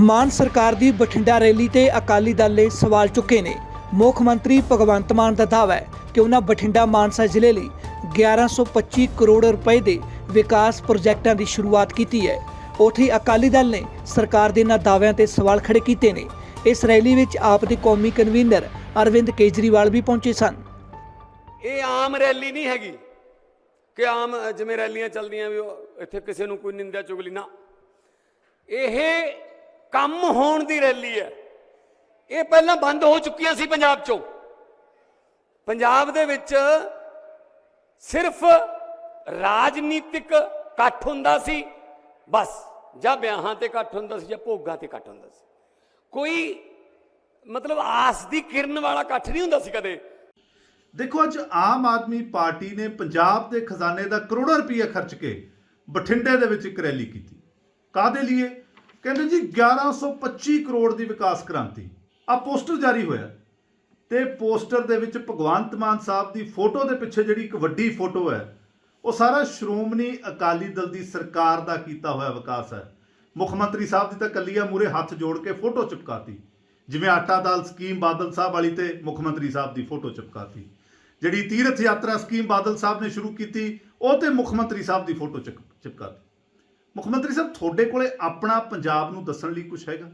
ਮਾਨ ਸਰਕਾਰ ਦੀ ਬਠਿੰਡਾ ਰੈਲੀ ਤੇ ਅਕਾਲੀ ਦਲ ਨੇ ਸਵਾਲ ਚੁੱਕੇ ਨੇ। ਮੁੱਖ ਮੰਤਰੀ ਭਗਵੰਤ ਮਾਨ ਦਾ ਦਾਅਵਾ ਹੈ ਕਿ ਉਹਨਾਂ ਬਠਿੰਡਾ ਮਾਨਸਾ ਜ਼ਿਲ੍ਹੇ ਲਈ 1125 ਕਰੋੜ ਰੁਪਏ ਦੇ ਵਿਕਾਸ ਪ੍ਰੋਜੈਕਟਾਂ ਦੀ ਸ਼ੁਰੂਆਤ ਕੀਤੀ ਹੈ। ਉੱਥੇ ਅਕਾਲੀ ਦਲ ਨੇ ਸਰਕਾਰ ਦੇ ਇਹਨਾਂ ਦਾਅਵਿਆਂ ਤੇ ਸਵਾਲ ਖੜੇ ਕੀਤੇ ਨੇ। ਇਸ ਰੈਲੀ ਵਿੱਚ ਆਪ ਦੇ ਕੌਮੀ ਕਨਵੀਨਰ ਅਰਵਿੰਦ ਕੇਜਰੀਵਾਲ ਵੀ ਪਹੁੰਚੇ ਸਨ। ਇਹ ਆਮ ਰੈਲੀ ਨਹੀਂ ਹੈਗੀ ਕਿ ਆਮ ਜਿਵੇਂ ਰੈਲੀਆਂ ਚੱਲਦੀਆਂ ਵੀ ਇੱਥੇ ਕਿਸੇ ਨੂੰ ਕੋਈ ਨਿੰਦਿਆ ਚੁਗਲੀ ਨਾ। ਇਹ ਕੰਮ ਹੋਣ ਦੀ ਰੈਲੀ ਹੈ। ਇਹ ਪਹਿਲਾਂ ਬੰਦ ਹੋ ਚੁੱਕੀਆਂ ਸੀ ਪੰਜਾਬ 'ਚੋਂ। ਪੰਜਾਬ ਦੇ ਵਿੱਚ ਸਿਰਫ ਰਾਜਨੀਤਿਕ ਇਕੱਠ ਹੁੰਦਾ ਸੀ, ਬਸ। ਜਾਂ ਵਿਆਹਾਂ ਤੇ ਇਕੱਠ ਹੁੰਦਾ ਸੀ, ਜਾਂ ਭੋਗਾਂ ਤੇ ਇਕੱਠ ਹੁੰਦਾ ਸੀ। ਕੋਈ ਮਤਲਬ ਆਸ ਦੀ ਕਿਰਨ ਵਾਲਾ ਇਕੱਠ ਨਹੀਂ ਹੁੰਦਾ ਸੀ ਕਦੇ। ਦੇਖੋ, ਅੱਜ ਆਮ ਆਦਮੀ ਪਾਰਟੀ ਨੇ ਪੰਜਾਬ ਦੇ ਖਜ਼ਾਨੇ ਦਾ ਕਰੋੜਾਂ ਰੁਪਏ ਖਰਚ ਕੇ ਬਠਿੰਡੇ ਦੇ ਵਿੱਚ ਇੱਕ ਰੈਲੀ ਕੀਤੀ। ਕਾਦੇ ਲਈ ਕਹਿੰਦੇ ਜੀ 1125 ਕਰੋੜ ਦੀ ਵਿਕਾਸ ਕ੍ਰਾਂਤੀ। ਆ ਪੋਸਟਰ ਜਾਰੀ ਹੋਇਆ। ਤੇ ਪੋਸਟਰ ਦੇ ਵਿੱਚ ਭਗਵੰਤ ਮਾਨ ਸਾਹਿਬ ਦੀ ਫੋਟੋ ਦੇ ਪਿੱਛੇ ਜਿਹੜੀ ਇੱਕ ਵੱਡੀ ਫੋਟੋ ਹੈ, ਉਹ ਸਾਰਾ ਸ਼੍ਰੋਮਣੀ ਅਕਾਲੀ ਦਲ ਦੀ ਸਰਕਾਰ ਦਾ ਕੀਤਾ ਹੋਇਆ ਵਿਕਾਸ ਹੈ। ਮੁੱਖ ਮੰਤਰੀ ਸਾਹਿਬ ਦੀ ਤਾਂ ਕੱਲੀਆਂ ਮੂਰੇ ਹੱਥ ਜੋੜ ਕੇ ਫੋਟੋ ਚਿਪਕਾਤੀ। ਜਿਵੇਂ ਆਟਾ ਦਾਲ ਸਕੀਮ ਬਾਦਲ ਸਾਹਿਬ ਵਾਲੀ ਤੇ ਮੁੱਖ ਮੰਤਰੀ ਸਾਹਿਬ ਦੀ ਫੋਟੋ ਚਿਪਕਾਤੀ। ਜਿਹੜੀ ਤੀਰਥ ਯਾਤਰਾ ਸਕੀਮ ਬਾਦਲ ਸਾਹਿਬ ਨੇ ਸ਼ੁਰੂ ਕੀਤੀ, ਉਹ ਤੇ ਮੁੱਖ ਮੰਤਰੀ ਸਾਹਿਬ ਦੀ ਫੋਟੋ ਚਿਪ- ਚਿਪਕਾਤੀ। ਮੁੱਖ ਮੰਤਰੀ ਸਾਹਿਬ ਤੁਹਾਡੇ ਕੋਲੇ ਆਪਣਾ ਪੰਜਾਬ ਨੂੰ ਦੱਸਣ ਲਈ ਕੁਝ ਹੈਗਾ?